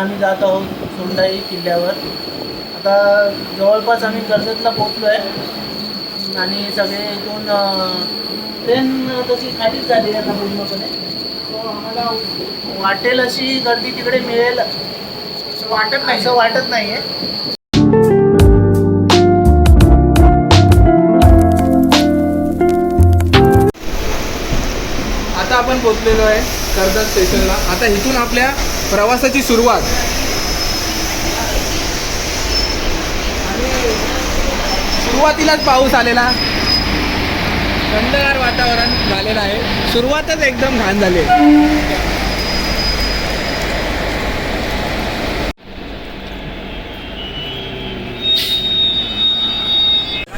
आम्ही जात आहोत सोंडाई किल्ल्यावर. आता जवळपास आम्ही कर्जतला पोचलो आहे आणि सगळे इथून ट्रेन तशी खालीच झाली आहे आता पूर्णपणे. तो आम्हाला वाटेल अशी गर्दी तिकडे मिळेल वाटत नाही. असं वाटत नाही आहे आता आपण पोचलेलो आहे कर्जत स्टेशनला. आता इथून आपल्या प्रवासाची सुरुवात. सुरुवातीलाच पाऊस आलेला. थंडगार वातावरण झालेलं आहे. सुरुवातच एकदम घाण झाली. आहे.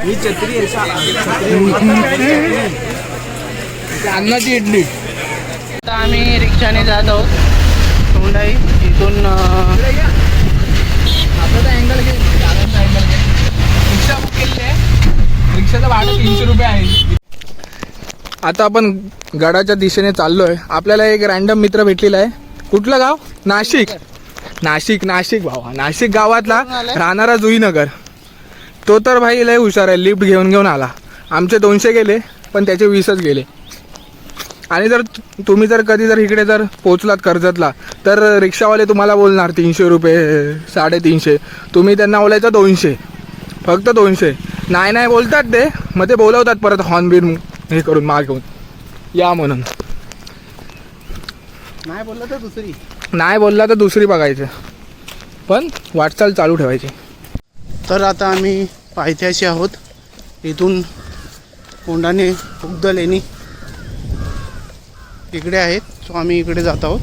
ही छत्री अन्नाची इडली. आता आम्ही रिक्षाने जात आहोत. सोंडाई इथून अँगल रिक्षा बुक आहे. रिक्षाचं भाडं तीनशे रुपये आहे आता आपण गडाच्या दिशेने चाललो आहे आपल्याला एक रॅन्डम मित्र भेटलेला आहे. कुठलं गाव? नाशिक. नाशिक नाशिक भावा. नाशिक गावातला राहणारा जुईनगर. तो तर भाई लय हुशार आहे. लिफ्ट घेऊन घेऊन आला. आमचे दोनशे गेले पण त्याचे वीसच गेले. आणि जर तुम्ही जर कधी जर इकडे जर पोचलात कर्जतला तर रिक्षावाले तुम्हाला बोलणार तीनशे रुपये साडेतीनशे. तुम्ही त्यांना बोलायचं दोनशे. फक्त दोनशे. नाही नाही बोलतात ते. मग ते बोलवतात परत हॉर्न बिन हे करून मागून या म्हणून. नाही बोललं तर दुसरी. नाही बोलला तर दुसरी बघायचं. पण वाटचाल चालू ठेवायची. तर आता आम्ही पायथ्याशी आहोत. इथून कोंडाने उद्द इकडे आहेत. सो आम्ही इकडे जात आहोत.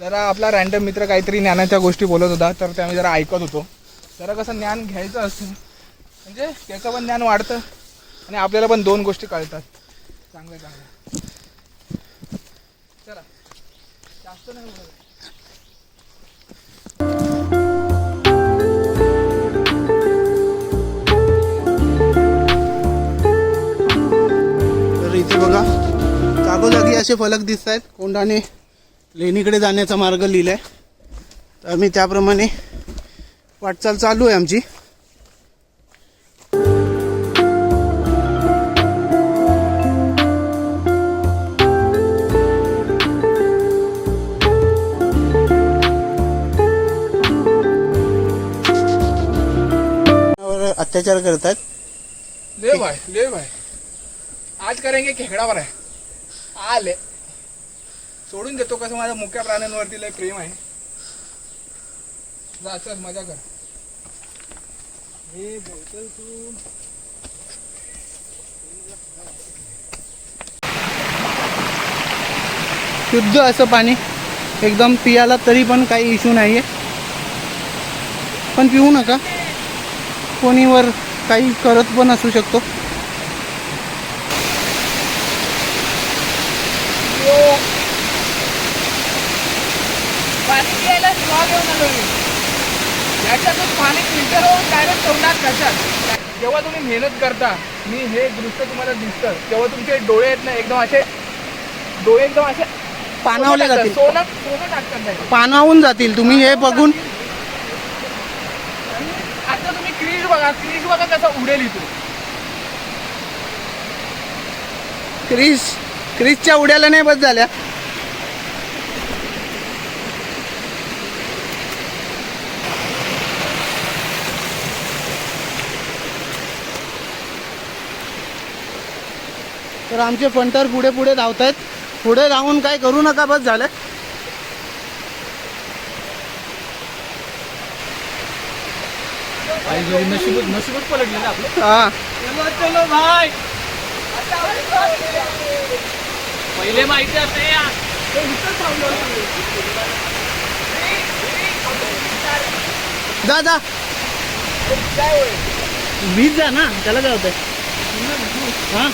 जरा आपला रँडम मित्र काहीतरी ज्ञानाच्या गोष्टी बोलत होता तर ते आम्ही जरा ऐकत होतो. जरा कसं ज्ञान घ्यायचं असतं. म्हणजे त्याचं पण ज्ञान वाढतं आणि आपल्याला पण दोन गोष्टी कळतात. चांगलं चांगलं चला. जास्त नाही बोलत असे फलक दिसत आहेत. कोंडाने लेणीकडे जाण्याचा मार्ग लिहिलाय. तर आम्ही त्याप्रमाणे वाटचाल चालू आहे आमची. अत्याचार करतात ले भाई ले भाई आज करेंगे खेकडावर आहे. आले. सोडून देतो कसं माझ्या मुख्या प्राण्यांवरती लय प्रेम आहे. जा चल मजा कर. हे तू. शुद्ध असं पाणी. एकदम पियाला तरी पण काही इश्यू नाही आहे पण पिऊ नका. कोणीवर काही करत पण असू शकतो पाणी प्यायला स्ट्रॉ घेऊन आलो मी याच्यातून पाणी फिल्टर होऊन डायरेक्ट तोंडात घालतात जेव्हा तुम्ही मेहनत करता मी हे दृश्य तुम्हाला दिसतं. तेव्हा तुमचे डोळे आहेत ना एकदम असे डोळे एकदम असे पाणावले सोनं जातील. सोनं सोनं टाकतात. पानावून जातील. तुम्ही हे बघून आता तुम्ही क्रीज बघा क्रीज बघा कसं उडेल इथून. क्रिस क्रिसच्या उड्याला नाही बस झाल्या. तर आमचे फंटर पुढे पुढे धावत आहेत पुढे धावून काय करू नका बस झालं. हा. पहिले माहिती असते जा जा. वीज जा ना त्याला काय होतंय हा?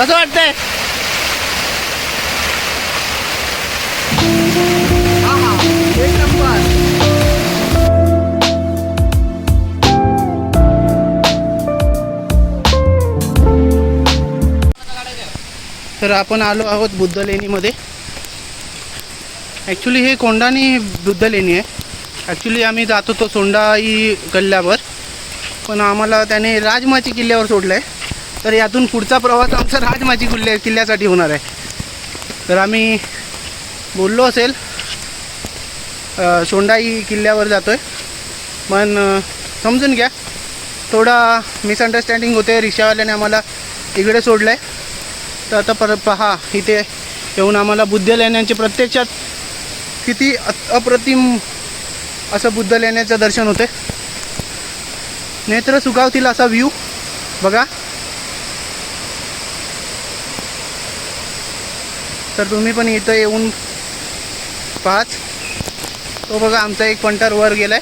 कसं वाटतंय? तर आपण आलो आहोत बुद्ध लेणीमध्ये ॲक्च्युली हे कोंडानी बुद्ध लेणी आहे. ॲक्च्युली आम्ही जात होतो सोंडाई गल्ल्यावर. पण आम्हाला त्याने राजमाची किल्ल्यावर सोडलं आहे तर यातून पुढचा प्रवास आमचा राजमाची किल्ल्या किल्ल्यासाठी होणार आहे. तर आम्ही बोललो असेल सोंडाई किल्ल्यावर जातो आहे पण समजून घ्या थोडा मिसअंडरस्टँडिंग होते. रिक्षावाल्याने आम्हाला इकडे सोडलं आहे तर आता पर पहा इथे येऊन आम्हाला बुद्ध लेण्यांचे प्रत्यक्षात किती अप्रतिम असं बुद्ध लेण्याचं दर्शन होते. नेत्र सुगावतील असा व्ह्यू बघा. तर तुम्ही पण इथं येऊन पाहाच. तो बघा आमचा एक पंटर वर गेलाय.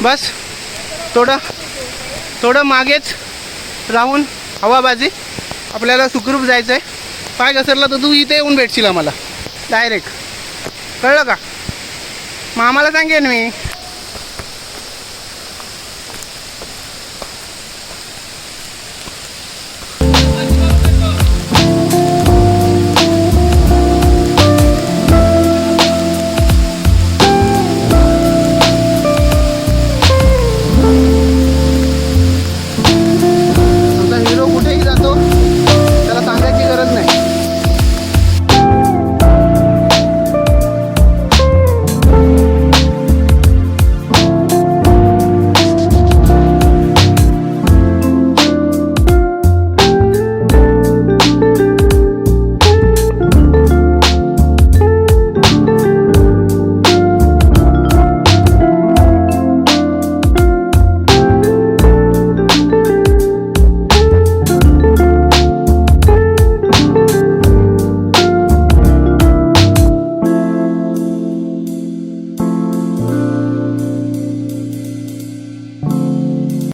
बस. थोडं थोडं मागेच राहून हवाबाजी. आपल्याला सुखरूप जायचं आहे पाय घसरला तर तू इथे येऊन भेटशील आम्हाला. डायरेक्ट कळलं का? मग आम्हाला सांगेन मी.